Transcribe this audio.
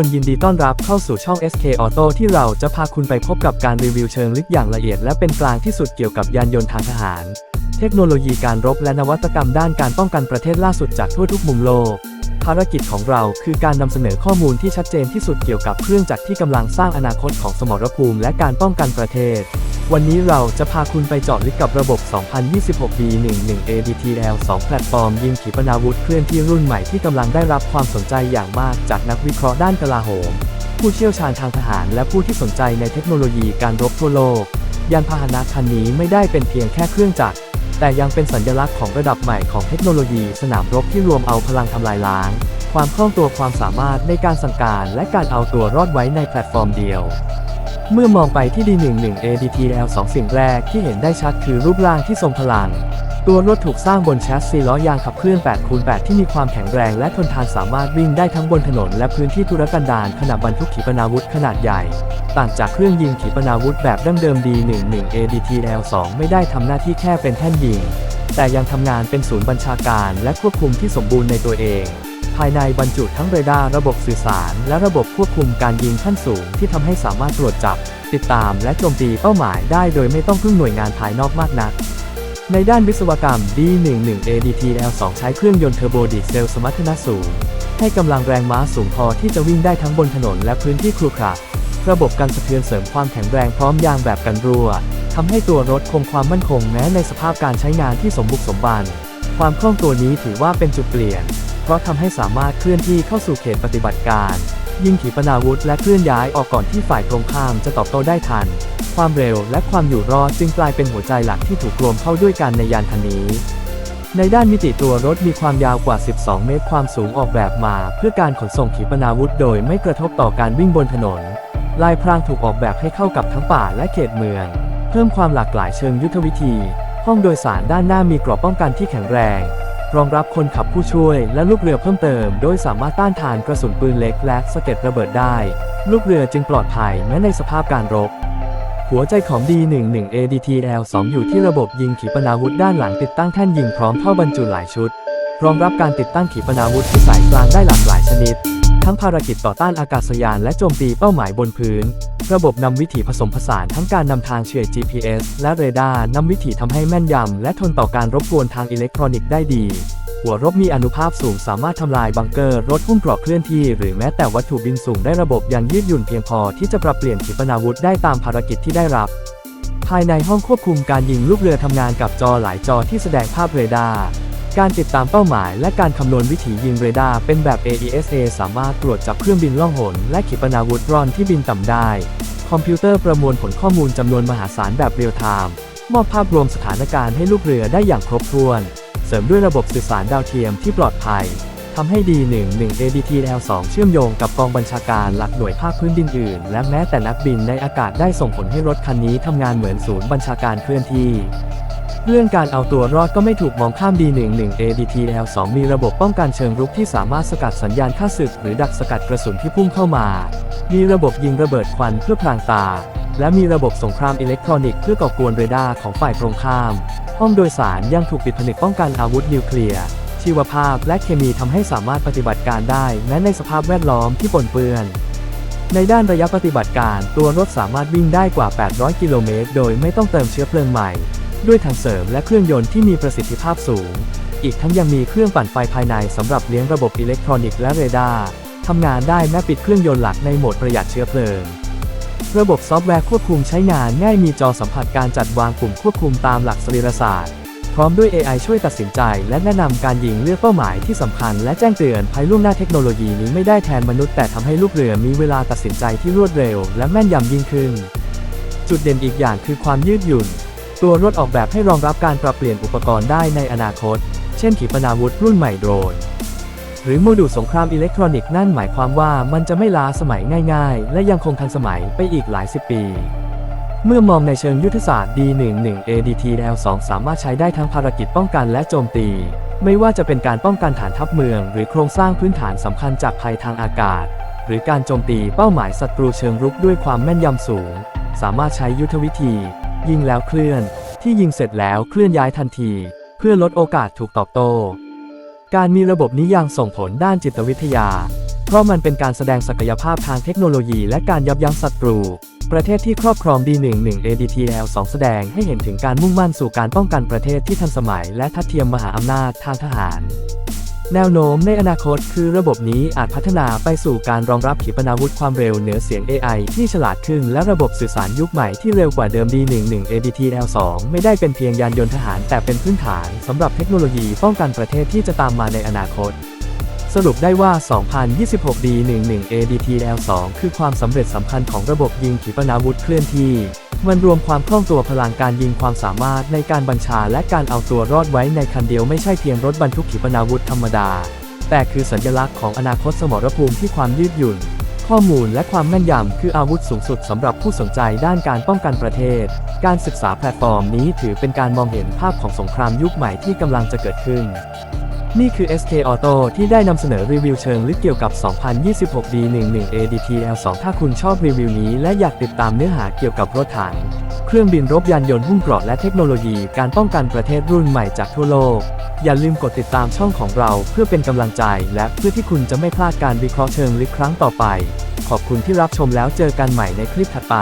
คนยินดีต้อนรับเข้าสู่ช่อง SK Auto ที่เราจะพาคุณไปพบกับการรีวิวเชิงลึกอย่างละเอียดและเป็นกลางที่สุดเกี่ยวกับยานยนต์ทางทหาร เทคโนโลยีการรบและนวัตกรรมด้านการป้องกันประเทศล่าสุดจากทั่วทุกมุมโลก ภารกิจของเราคือการนำเสนอข้อมูลที่ชัดเจนที่สุดเกี่ยวกับเครื่องจักรที่กำลังสร้างอนาคตของสมรภูมิและการป้องกันประเทศ วันนี้เราจะพาคุณไปเจาะลึกกับระบบ 2026 B11 ADTL 2 แพลตฟอร์ม ยิงขีปนาวุธเคลื่อนที่รุ่นใหม่ที่กำลังได้รับความสนใจอย่างมากจากนักวิเคราะห์ด้านกลาโหม ผู้เชี่ยวชาญทางทหาร และผู้ที่สนใจในเทคโนโลยีการรบทั่วโลก ยานพาหนะคันนี้ไม่ได้เป็นเพียงแค่เครื่องจักร แต่ยังเป็นสัญลักษณ์ของระดับใหม่ของเทคโนโลยีสนามรบที่รวมเอาพลังทำลายล้าง ความคล่องตัวความสามารถในการสั่งการและการเอาตัวรอดไว้ในแพลตฟอร์มเดียว เมื่อมองไปที่ D11 ADTL 2 สิ่งแรกที่เห็นได้ชัดคือรูปร่างที่ทรงพลัง ตัวรถถูกสร้างบนแชสซีล้อยางขับเคลื่อน8คูณ8ที่มีความแข็งแรงและทนทานสามารถวิ่งได้ทั้งบนถนนและพื้นที่ทุรกันดารขณะบรรทุกขีปนาวุธขนาดใหญ่ ต่างจากเครื่องยิงขีปนาวุธแบบดั้งเดิม D11 ADTL 2 ไม่ได้ทำหน้าที่แค่เป็นแท่นยิง แต่ยังทำงานเป็นศูนย์บัญชาการและควบคุมที่สมบูรณ์ในตัวเองภายในบรรจุทั้งเรดาร์ระบบสื่อสาร และระบบควบคุมการยิงขั้นสูงที่ทำให้สามารถตรวจจับ ติดตามและโจมตีเป้าหมายได้โดยไม่ต้องพึ่งหน่วยงานภายนอกมากนัก ในด้านวิศวกรรม D11 ADTL2 ใช้เครื่องยนต์เทอร์โบดีเซลสมรรถนะสูง ให้กำลังแรงม้าสูงพอที่จะวิ่งได้ทั้งบนถนนและพื้นที่ครุขระระบบการสะเทือนเสริมความแข็งแรงพร้อมยางแบบกันรั่วทำให้ตัวรถคงความมั่นคงแม้ในสภาพการใช้งานที่สมบุกสมบัน ความคล่องตัวนี้ถือว่าเป็นจุดเปลี่ยน เพราะทำให้สามารถเคลื่อนที่เข้าสู่เขตปฏิบัติการ ยิงขีปนาวุธและเคลื่อนย้ายออกก่อนที่ฝ่ายตรงข้ามจะตอบโต้ได้ทัน ความเร็วและความอยู่รอดจึงกลายเป็นหัวใจหลักที่ถูกรวมเข้าด้วยกันในยานคันนี้ ในด้านมิติตัวรถมีความยาวกว่า 12 เมตร ความสูงออกแบบมา เพื่อการขนส่งขีปนาวุธโดยไม่กระทบต่อการวิ่งบนถนน ลายพรางถูกออกแบบให้เข้ากับทั้งป่าและเขตเมือง เพิ่มความหลากหลายเชิงยุทธวิธี ห้องโดยสารด้านหน้ามีกรอบป้องกันที่แข็งแรงรองรับคนขับผู้ช่วยและลูกเรือเพิ่มเติม โดยสามารถต้านทานกระสุนปืนเล็กและสะเก็ดระเบิดได้ ลูกเรือจึงปลอดภัยแม้ในสภาพการรบ หัวใจของ D11 ADTL 2 อยู่ที่ระบบยิงขีปนาวุธด้านหลังติดตั้งแท่นยิงพร้อมท่อบรรจุหลายชุด รองรับการติดตั้งขีปนาวุธที่สายกลางได้หลากหลายชนิด ทั้งภารกิจต่อต้านอากาศยานและโจมตีเป้าหมายบนพื้น ระบบนำวิถีผสมผสานทั้งการนำทางเฉื่อย GPS และเรดาร์นำวิถีทำให้แม่นยำและทนต่อการรบกวนทางอิเล็กทรอนิกส์ได้ดี หัวรบมีอนุภาพสูงสามารถทำลายบังเกอร์รถหุ้มเกราะเคลื่อนที่ หรือแม้แต่วัตถุบินสูงได้ระบบยังยืดหยุ่นเพียงพอที่จะปรับเปลี่ยนขีปนาวุธได้ตามภารกิจที่ได้รับ ภายในห้องควบคุมการยิงลูกเรือทำงานกับจอหลายจอที่แสดงภาพเรดาร์การติดตามเป้าหมายและการคำนวณวิถียิงเรดาร์เป็นแบบ AESA สามารถตรวจจับเครื่องบินล่องหน และขีปนาวุธรอนที่บินต่ำได้ คอมพิวเตอร์ประมวลผลข้อมูลจำนวนมหาศาลแบบเรียลไทม์มอบภาพรวมสถานการณ์ให้ลูกเรือได้อย่างครบถ้วน เสริมด้วยระบบสื่อสารดาวเทียมที่ปลอดภัยทำให้ D11 ADTL2 เชื่อมโยงกับกองบัญชาการหลักหน่วยภาคพื้นดินอื่น และแม้แต่นักบินในอากาศได้ส่งผลให้รถคันนี้ทำงานเหมือนศูนย์บัญชาการเคลื่อนที่ เรื่องการเอาตัวรอดก็ไม่ถูกมองข้าม D11 ADTL2 มีระบบป้องกันเชิงรุกที่สามารถสกัดสัญญาณค่าศึก หรือดักสกัดกระสุนที่พุ่งเข้ามา มีระบบยิงระเบิดควันเพื่อพรางตา และมีระบบสงครามอิเล็กทรอนิกส์เพื่อก่อกวนเรดาร์ของฝ่ายตรงข้าม ห้องโดยสารยังถูกปิดผนึกป้องกันอาวุธนิวเคลียร์ ชีวภาพและเคมีทำให้สามารถปฏิบัติการได้แม้ในสภาพแวดล้อมที่ปนเปื้อน ในด้านระยะปฏิบัติการตัวรถสามารถวิ่งได้กว่า 800 กิโลเมตร โดยไม่ต้องเติมเชื้อเพลิงใหม่ ด้วยถังเสริมและเครื่องยนต์ที่มีประสิทธิภาพสูง อีกทั้งยังมีเครื่องปั่นไฟภายในสำหรับเลี้ยงระบบอิเล็กทรอนิกส์และเรดาร์ทำงานได้แม้ปิดเครื่องยนต์หลักในโหมดประหยัดเชื้อเพลิง ระบบซอฟต์แวร์ควบคุมใช้งานง่ายมีจอสัมผัสการจัดวางปุ่มควบคุมตามหลักสรีรศาสตร์ พร้อมด้วย AI ช่วยตัดสินใจ และแนะนำการยิงเลือกเป้าหมายที่สำคัญและแจ้งเตือนภัยล่วงหน้าเทคโนโลยีนี้ไม่ได้แทนมนุษย์แต่ทำให้ลูกเรือมีเวลาตัดสินใจที่รวดเร็ว และแม่นยำยิ่งขึ้น จุดเด่นอีกอย่างคือความยืดหยุ่น ตัวรถออกแบบให้รองรับการปรับเปลี่ยนอุปกรณ์ได้ในอนาคต เช่นขีปนาวุธรุ่นใหม่โดรน หรือโมดูลสงครามอิเล็กทรอนิกส์นั่นหมายความว่ามันจะไม่ล้าสมัยง่ายๆ และยังคงทันสมัยไปอีกหลายสิบปี เมื่อมองในเชิงยุทธศาสตร์ D11 ADTL2 สามารถใช้ได้ทั้งภารกิจป้องกันและโจมตี ไม่ว่าจะเป็นการป้องกันฐานทัพเมือง หรือโครงสร้างพื้นฐานสำคัญจากภัยทางอากาศ หรือการโจมตีเป้าหมายศัตรูเชิงรุกด้วยความแม่นยำสูง สามารถใช้ยุทธวิธี ยิงแล้วเคลื่อน ที่ยิงเสร็จแล้วเคลื่อนย้ายทันที เพื่อลดโอกาสถูกตอบโต้ การมีระบบนี้ยังส่งผลด้านจิตวิทยา เพราะมันเป็นการแสดงศักยภาพทางเทคโนโลยีและการยับยั้งศัตรู ประเทศที่ครอบครอง D11 ADTL 2 แสดงให้เห็นถึงการมุ่งมั่นสู่การป้องกันประเทศที่ทันสมัยและทัดเทียมมหาอำนาจทางทหาร แนวโน้มในอนาคตคือระบบนี้อาจพัฒนาไปสู่การรองรับขีปนาวุธความเร็วเหนือเสียง AI ที่ฉลาดขึ้นและระบบสื่อสารยุคใหม่ที่เร็วกว่าเดิม D11 ADTL2 ไม่ได้เป็นเพียงยานยนต์ทหารแต่เป็นพื้นฐานสำหรับเทคโนโลยีป้องกันประเทศที่จะตามมาในอนาคต สรุปได้ว่า 2026 D11 ADTL2 คือความสำเร็จสำคัญของระบบยิงขีปนาวุธเคลื่อนที่ มันรวมความคล่องตัวพลังการยิงความสามารถในการบัญชาและการเอาตัวรอดไว้ในคันเดียวไม่ใช่เพียงรถบรรทุกขีปนาวุธธรรมดา แต่คือสัญลักษณ์ของอนาคตสมรภูมิที่ความยืดหยุ่น ข้อมูลและความแม่นยำคืออาวุธสูงสุดสำหรับผู้สนใจด้านการป้องกันประเทศ การศึกษาแพลตฟอร์มนี้ถือเป็นการมองเห็นภาพของสงครามยุคใหม่ที่กำลังจะเกิดขึ้น นี่คือ SK Auto ที่ได้นำเสนอรีวิวเชิงลึกเกี่ยวกับ 2026 D11 ADTL2 ถ้าคุณชอบรีวิวนี้และอยากติดตามเนื้อหาเกี่ยวกับรถถัง เครื่องบินรบยานยนต์หุ้มเกราะและเทคโนโลยีการป้องกันประเทศรุ่นใหม่จากทั่วโลก อย่าลืมกดติดตามช่องของเราเพื่อเป็นกำลังใจ และเพื่อที่คุณจะไม่พลาดการวิเคราะห์เชิงลึกครั้งต่อไป ขอบคุณที่รับชมแล้วเจอกันใหม่ในคลิปถัดไป